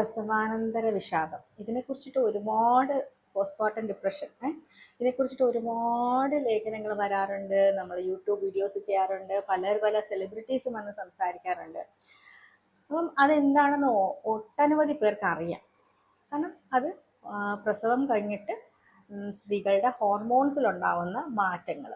പ്രസവാനന്തര വിഷാദം ഇതിനെക്കുറിച്ചിട്ട് ഒരുപാട് postmortem depression ഇതിനെക്കുറിച്ചിട്ട് ഒരുപാട് ലേഖനങ്ങൾ വരാറുണ്ട്. നമ്മൾ യൂട്യൂബ് വീഡിയോസ് ചെയ്യാറുണ്ട്. പല പല സെലിബ്രിറ്റീസും വന്ന് സംസാരിക്കാറുണ്ട്. അപ്പം അതെന്താണെന്ന് ഒട്ടനവധി പേർക്ക് അറിയാം. കാരണം അത് പ്രസവം കഴിഞ്ഞിട്ട് സ്ത്രീകളുടെ ഹോർമോൺസിലുണ്ടാവുന്ന മാറ്റങ്ങൾ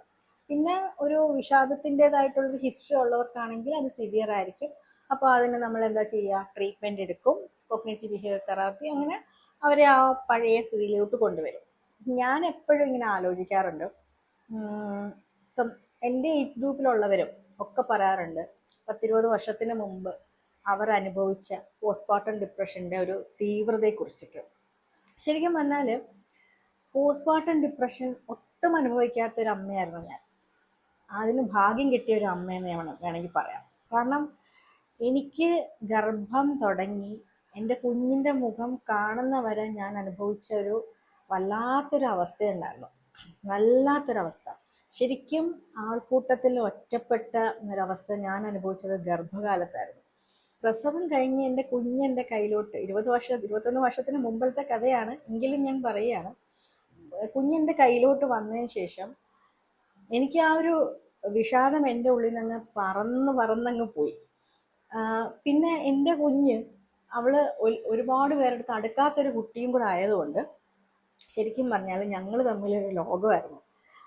പിന്നെ ഒരു വിഷാദത്തിന്റെതായിട്ടുള്ളൊരു ഹിസ്റ്ററി ഉള്ളവർക്കാണെങ്കിൽ അത് സിവിയർ ആയിരിക്കും. അപ്പോൾ അതിന് നമ്മൾ എന്താ ചെയ്യുക ട്രീറ്റ്മെന്റ് എടുക്കും. കോഗ്നേറ്റീവ് ബിഹേവിയർ തെറാപ്പി അങ്ങനെ അവരെ ആ പഴയ സ്ഥിതിയിലോട്ട് കൊണ്ടുവരും. ഞാൻ എപ്പോഴും ഇങ്ങനെ ആലോചിക്കാറുണ്ട്. ഇപ്പം എന്റെ ഏജ് ഗ്രൂപ്പിലുള്ളവരും ഒക്കെ പറയാറുണ്ട് പത്തിരുപത് വർഷത്തിന് മുമ്പ് അവർ അനുഭവിച്ച പോസ്റ്റ്മോർട്ടം ഡിപ്രഷന്റെ ഒരു തീവ്രതയെക്കുറിച്ചിട്ട്. ശരിക്കും പറഞ്ഞാൽ പോസ്റ്റ്മോർട്ടം ഡിപ്രഷൻ ഒട്ടും അനുഭവിക്കാത്ത ഒരു അമ്മയായിരുന്നു ഞാൻ. അതിന് ഭാഗ്യം കിട്ടിയ ഒരു അമ്മയെന്ന് വേണം- വേണമെങ്കിൽ പറയാം. കാരണം എനിക്ക് ഗർഭം തുടങ്ങി എന്റെ കുഞ്ഞിന്റെ മുഖം കാണുന്ന വരെ ഞാൻ അനുഭവിച്ച ഒരു വല്ലാത്തൊരു അവസ്ഥയുണ്ടായിരുന്നു. വല്ലാത്തൊരവസ്ഥ. ശരിക്കും ആൾക്കൂട്ടത്തിൽ ഒറ്റപ്പെട്ട ഒരവസ്ഥ ഞാൻ അനുഭവിച്ചത് ഗർഭകാലത്തായിരുന്നു. പ്രസവം കഴിഞ്ഞ് എന്റെ കുഞ്ഞ് എന്റെ കയ്യിലോട്ട് ഇരുപത് വർഷം ഇരുപത്തൊന്ന് വർഷത്തിന് മുമ്പത്തെ കഥയാണ്. എങ്കിലും ഞാൻ പറയുകയാണ് കുഞ്ഞെന്റെ കയ്യിലോട്ട് വന്നതിന് ശേഷം എനിക്ക് ആ ഒരു വിഷാദം എന്റെ ഉള്ളിൽ നിന്ന് പറന്ന് പറന്നങ്ങ് പോയി. പിന്നെ എന്റെ കുഞ്ഞ് അവൾ ഒരുപാട് പേരെടുത്ത് അടുക്കാത്തൊരു കുട്ടിയും കൂടെ ആയതുകൊണ്ട് ശരിക്കും പറഞ്ഞാൽ ഞങ്ങൾ തമ്മിലൊരു ലോകമായിരുന്നു.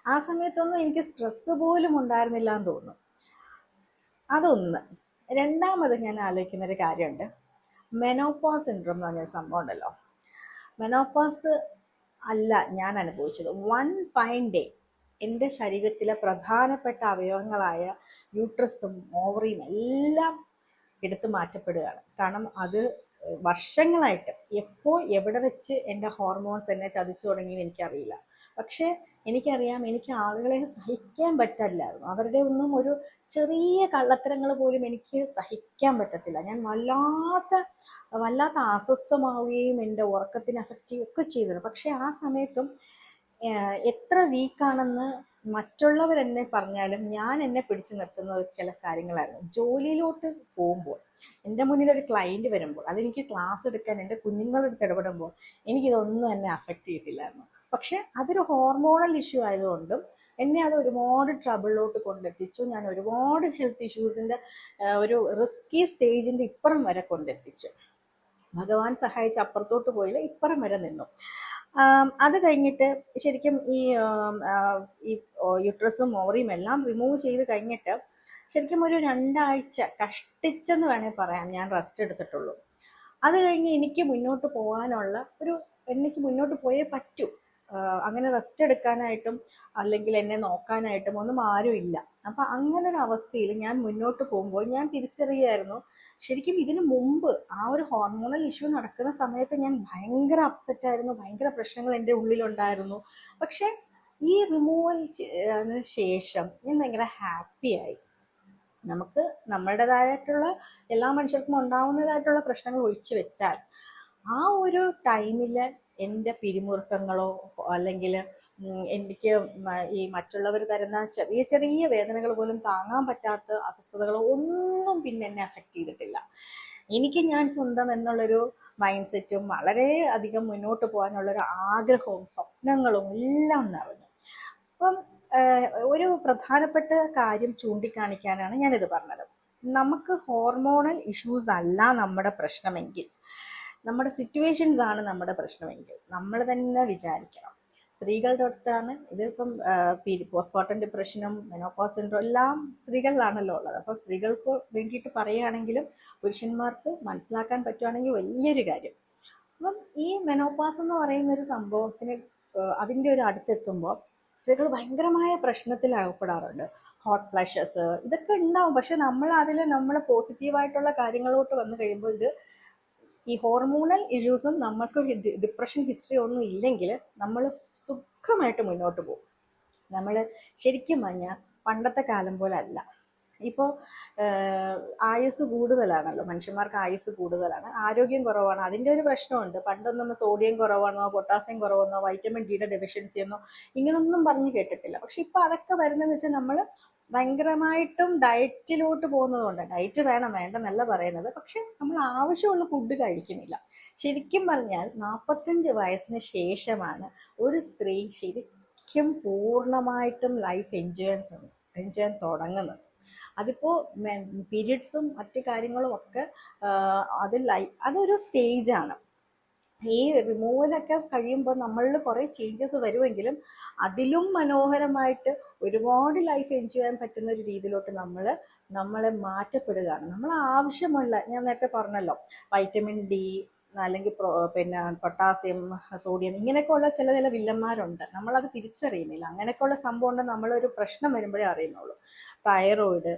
ആ സമയത്തൊന്നും എനിക്ക് സ്ട്രെസ് പോലും ഉണ്ടായിരുന്നില്ല എന്ന് തോന്നുന്നു. അതൊന്ന്. രണ്ടാമത് ഞാൻ ആലോചിക്കുന്ന ഒരു കാര്യമുണ്ട്. മെനോപോസ് സിൻഡ്രോം എന്ന് പറഞ്ഞൊരു സംഭവം ഉണ്ടല്ലോ. മെനോപോസ് അല്ല ഞാൻ അനുഭവിച്ചത്. വൺ ഫൈൻ ഡേ എന്റെ ശരീരത്തിലെ പ്രധാനപ്പെട്ട അവയവങ്ങളായ യൂട്രസും ഓവറിയും എല്ലാം എടുത്തു മാറ്റപ്പെടുകയാണ്. കാരണം അത് വർഷങ്ങളായിട്ട് എപ്പോൾ എവിടെ വെച്ച് എന്റെ ഹോർമോൺസ് എന്നെ ചതിച്ചു തുടങ്ങിയെന്ന് എനിക്കറിയില്ല. പക്ഷേ എനിക്കറിയാം എനിക്ക് ആളുകളെ സഹിക്കാൻ പറ്റില്ലായിരുന്നു അവരുടെ ഒന്നും ഒരു ചെറിയ കള്ളത്തരങ്ങൾ പോലും എനിക്ക് സഹിക്കാൻ പറ്റത്തില്ല. ഞാൻ വല്ലാത്ത വല്ലാത്ത അസ്വസ്ഥമാവുകയും എന്റെ ഉറക്കത്തിനെ അഫക്റ്റ് ചെയ്യുകയൊക്കെ ചെയ്തിരുന്നു. പക്ഷേ ആ സമയത്തും എത്ര വീക്കാണെന്ന് മറ്റുള്ളവർ എന്നെ പറഞ്ഞാലും ഞാൻ എന്നെ പിടിച്ചു നിർത്തുന്ന ചില കാര്യങ്ങളായിരുന്നു. ജോലിയിലോട്ട് പോകുമ്പോൾ എന്റെ മുന്നിൽ ഒരു ക്ലയന്റ് വരുമ്പോൾ അതെനിക്ക് ക്ലാസ് എടുക്കാൻ എന്റെ കുഞ്ഞുങ്ങളെടുത്ത് ഇടപെടുമ്പോൾ എനിക്കിതൊന്നും എന്നെ അഫക്റ്റ് ചെയ്തില്ലായിരുന്നു. പക്ഷെ അതൊരു ഹോർമോണൽ ഇഷ്യൂ ആയതുകൊണ്ടും എന്നെ അത് ഒരുപാട് ട്രബിളിലോട്ട് കൊണ്ടെത്തിച്ചു. ഞാൻ ഒരുപാട് ഹെൽത്ത് ഇഷ്യൂസിന്റെ ഒരു റിസ്കി സ്റ്റേജിന്റെ ഇപ്പുറം വരെ കൊണ്ടെത്തിച്ചു. ഭഗവാൻ സഹായിച്ച് അപ്പുറത്തോട്ട് പോയില്ല ഇപ്പുറം വരെ നിന്നു. അത് കഴിഞ്ഞിട്ട് ശരിക്കും ഈ യുട്രസും ഓറിയും എല്ലാം റിമൂവ് ചെയ്ത് കഴിഞ്ഞിട്ട് ശരിക്കും ഒരു രണ്ടാഴ്ച കഷ്ടിച്ചെന്ന് വേണേൽ പറയാം ഞാൻ റെസ്റ്റ് എടുത്തിട്ടുള്ളൂ. അത് കഴിഞ്ഞ് എനിക്ക് മുന്നോട്ട് പോകാനുള്ള ഒരു എനിക്ക് മുന്നോട്ട് പോയേ പറ്റൂ. അങ്ങനെ റെസ്റ്റ് എടുക്കാനായിട്ടും അല്ലെങ്കിൽ എന്നെ നോക്കാനായിട്ടും ഒന്നും ആരും ഇല്ല. അപ്പം അങ്ങനെ ഒരു അവസ്ഥയിൽ ഞാൻ മുന്നോട്ട് പോകുമ്പോൾ ഞാൻ തിരിച്ചറിയായിരുന്നു ശരിക്കും ഇതിനു മുമ്പ് ആ ഒരു ഹോർമോണൽ ഇഷ്യൂ നടക്കുന്ന സമയത്ത് ഞാൻ ഭയങ്കര അപ്സെറ്റ് ആയിരുന്നു. ഭയങ്കര പ്രശ്നങ്ങൾ എന്റെ ഉള്ളിലുണ്ടായിരുന്നു. പക്ഷേ ഈ റിമൂവൽ ശേഷം ഞാൻ ഭയങ്കര ഹാപ്പിയായി നമുക്ക് നമ്മളുടേതായിട്ടുള്ള എല്ലാ മനുഷ്യർക്കും ഉണ്ടാവുന്നതായിട്ടുള്ള പ്രശ്നങ്ങൾ ഒഴിച്ചു വെച്ചാൽ ആ ഒരു ടൈമിൽ എന്റെ പിരിമുറുക്കങ്ങളോ അല്ലെങ്കിൽ എനിക്ക് ഈ മറ്റുള്ളവർ തരുന്ന ചെറിയ ചെറിയ വേദനകൾ പോലും താങ്ങാൻ പറ്റാത്ത അസ്വസ്ഥതകളോ ഒന്നും പിന്നെ എന്നെ അഫക്റ്റ് ചെയ്തിട്ടില്ല. എനിക്ക് ഞാൻ സ്വന്തം എന്നുള്ളൊരു മൈൻഡ് സെറ്റും വളരെ അധികം മുന്നോട്ട് പോകാനുള്ളൊരു ആഗ്രഹവും സ്വപ്നങ്ങളും എല്ലാം നിറഞ്ഞു. അപ്പം ഒരു പ്രധാനപ്പെട്ട കാര്യം ചൂണ്ടിക്കാണിക്കാനാണ് ഞാനിത് പറഞ്ഞത്. നമുക്ക് ഹോർമോണൽ ഇഷ്യൂസ് അല്ല നമ്മുടെ പ്രശ്നമെങ്കിൽ. നമ്മുടെ സിറ്റുവേഷൻസ് ആണ് നമ്മുടെ പ്രശ്നമെങ്കിൽ നമ്മൾ തന്നെ വിചാരിക്കണം. സ്ത്രീകളുടെ അടുത്താണ് ഇതിപ്പം പോസ്റ്റ്മോർട്ടം ഡിപ്രഷനും മെനോപോസ് സിൻഡ്രോ എല്ലാം സ്ത്രീകളിലാണല്ലോ ഉള്ളത്. അപ്പോൾ സ്ത്രീകൾക്ക് വേണ്ടിയിട്ട് പറയുകയാണെങ്കിലും പുരുഷന്മാർക്ക് മനസ്സിലാക്കാൻ പറ്റുവാണെങ്കിൽ വലിയൊരു കാര്യം. അപ്പം ഈ മെനോപാസ് എന്ന് പറയുന്ന ഒരു സംഭവത്തിന് അതിന്റെ ഒരു അടുത്തെത്തുമ്പോൾ സ്ത്രീകൾ ഭയങ്കരമായ പ്രശ്നത്തിൽ അകപ്പെടാറുണ്ട് ഹോട്ട് ഫ്ലാഷസ് ഇതൊക്കെ ഉണ്ടാവും. പക്ഷെ നമ്മൾ അതിൽ നമ്മൾ പോസിറ്റീവായിട്ടുള്ള കാര്യങ്ങളോട്ട് വന്നു കഴിയുമ്പോൾ ഇത് ഈ ഹോർമോണൽ ഇഷ്യൂസും നമുക്ക് ഡിപ്രഷൻ ഹിസ്റ്ററി ഒന്നും ഇല്ലെങ്കിൽ നമ്മൾ സുഖമായിട്ട് മുന്നോട്ട് പോകും. നമ്മൾ ശരിക്കും പറഞ്ഞാൽ പണ്ടത്തെ കാലം പോലെ അല്ല. ഇപ്പോൾ ആയുസ് കൂടുതലാണല്ലോ. മനുഷ്യന്മാർക്ക് ആയുസ് കൂടുതലാണ്. ആരോഗ്യം കുറവാണ്. അതിന്റെ ഒരു പ്രശ്നമുണ്ട്. പണ്ടൊന്നും സോഡിയം കുറവാണോ പൊട്ടാസ്യം കുറവെന്നോ വൈറ്റമിൻ ഡിയുടെ ഡെഫിഷ്യൻസി എന്നോ ഇങ്ങനൊന്നും പറഞ്ഞ് കേട്ടിട്ടില്ല. പക്ഷെ ഇപ്പോൾ അതൊക്കെ വരുന്നതെന്ന് വെച്ചാൽ നമ്മൾ ഭയങ്കരമായിട്ടും ഡയറ്റിലോട്ട് പോകുന്നതുകൊണ്ട് ഡയറ്റ് വേണം വേണ്ടെന്നല്ല പറയുന്നത്. പക്ഷെ നമ്മൾ ആവശ്യമുള്ള ഫുഡ് കഴിക്കുന്നില്ല. ശരിക്കും പറഞ്ഞാൽ നാൽപ്പത്തഞ്ച് വയസ്സിന് ശേഷമാണ് ഒരു സ്ത്രീ ശരിക്കും പൂർണമായിട്ടും ലൈഫ് എൻജോയൻസ് എൻജോയ് ചെയ്യാൻ തുടങ്ങുന്നത്. അതിപ്പോൾ പീരിയഡ്സും മറ്റു കാര്യങ്ങളും ഒക്കെ അത് ലൈ അതൊരു സ്റ്റേജാണ് ഈ റിമൂവലൊക്കെ കഴിയുമ്പോൾ നമ്മളിൽ കുറേ ചേഞ്ചസ് വരുമെങ്കിലും അതിലും മനോഹരമായിട്ട് ഒരുപാട് ലൈഫ് എൻജോയ് ചെയ്യാൻ പറ്റുന്ന ഒരു രീതിയിലോട്ട് നമ്മൾ നമ്മളെ മാറ്റപ്പെടുകയാണ്. നമ്മൾ ആവശ്യമുള്ള ഞാൻ നേരത്തെ പറഞ്ഞല്ലോ. വൈറ്റമിൻ ഡി അല്ലെങ്കിൽ പിന്നെ പൊട്ടാസ്യം സോഡിയം ഇങ്ങനെയൊക്കെയുള്ള ചില ചില വില്ലന്മാരുണ്ട്. നമ്മളത് തിരിച്ചറിയുന്നില്ല. അങ്ങനെയൊക്കെയുള്ള സംഭവം ഉണ്ട് നമ്മളൊരു പ്രശ്നം വരുമ്പോഴേ അറിയുന്നുള്ളൂ. തൈറോയിഡ്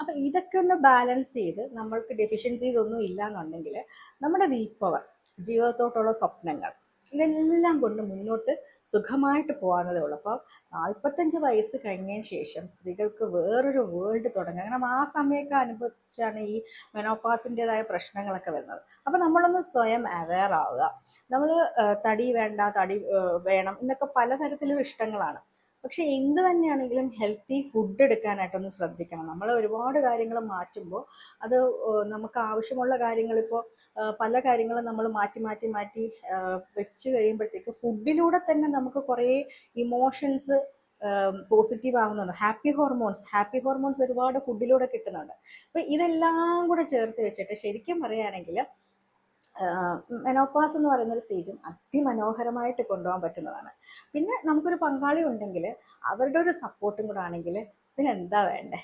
അപ്പം ഇതൊക്കെ ഒന്ന് ബാലൻസ് ചെയ്ത് നമ്മൾക്ക് ഡെഫിഷ്യൻസീസ് ഒന്നും ഇല്ല എന്നുണ്ടെങ്കിൽ നമ്മുടെ വിൽ പവർ ജീവിതത്തോട്ടുള്ള സ്വപ്നങ്ങൾ. ഇതെല്ലാം കൊണ്ട് മുന്നോട്ട് സുഖമായിട്ട് പോകാവുന്നതേ ഉള്ളൂ. അപ്പോൾ നാൽപ്പത്തഞ്ച് വയസ്സ് കഴിഞ്ഞതിന് ശേഷം സ്ത്രീകൾക്ക് വേറൊരു വേൾഡ് തുടങ്ങുക കാരണം ആ സമയമൊക്കെ അനുഭവിച്ചാണ് ഈ മെനോപ്പാസിന്റെതായ പ്രശ്നങ്ങളൊക്കെ വരുന്നത്. അപ്പോൾ നമ്മളൊന്ന് സ്വയം അവെയർ ആവുക. നമ്മൾ തടി വേണ്ട തടി വേണം എന്നൊക്കെ പലതരത്തിലും ഇഷ്ടങ്ങളാണ്. പക്ഷെ എന്ത് തന്നെയാണെങ്കിലും ഹെൽത്തി ഫുഡ് എടുക്കാനായിട്ടൊന്ന് ശ്രദ്ധിക്കണം. നമ്മൾ ഒരുപാട് കാര്യങ്ങൾ മാറ്റുമ്പോൾ അത് നമുക്ക് ആവശ്യമുള്ള കാര്യങ്ങളിപ്പോൾ പല കാര്യങ്ങളും നമ്മൾ മാറ്റി മാറ്റി മാറ്റി വെച്ച് കഴിയുമ്പോഴത്തേക്ക് ഫുഡിലൂടെ തന്നെ നമുക്ക് കുറേ ഇമോഷൻസ് പോസിറ്റീവ് ആകുന്നുണ്ട് ഹാപ്പി ഹോർമോൺസ് ഹാപ്പി ഹോർമോൺസ് ഒരുപാട് ഫുഡിലൂടെ കിട്ടുന്നുണ്ട്. അപ്പോൾ ഇതെല്ലാം കൂടെ ചേർത്ത് വെച്ചിട്ട് ശരിക്കും പറയുകയാണെങ്കിൽ മെനോപ്പാസ് എന്ന് പറയുന്ന ഒരു സ്റ്റേജും അതിമനോഹരമായിട്ട് കൊണ്ടുപോകാൻ പറ്റുന്നതാണ്. പിന്നെ നമുക്കൊരു പങ്കാളി ഉണ്ടെങ്കിൽ അവരുടെ ഒരു സപ്പോർട്ടും കൂടെ ആണെങ്കിൽ പിന്നെ എന്താ വേണ്ടേ?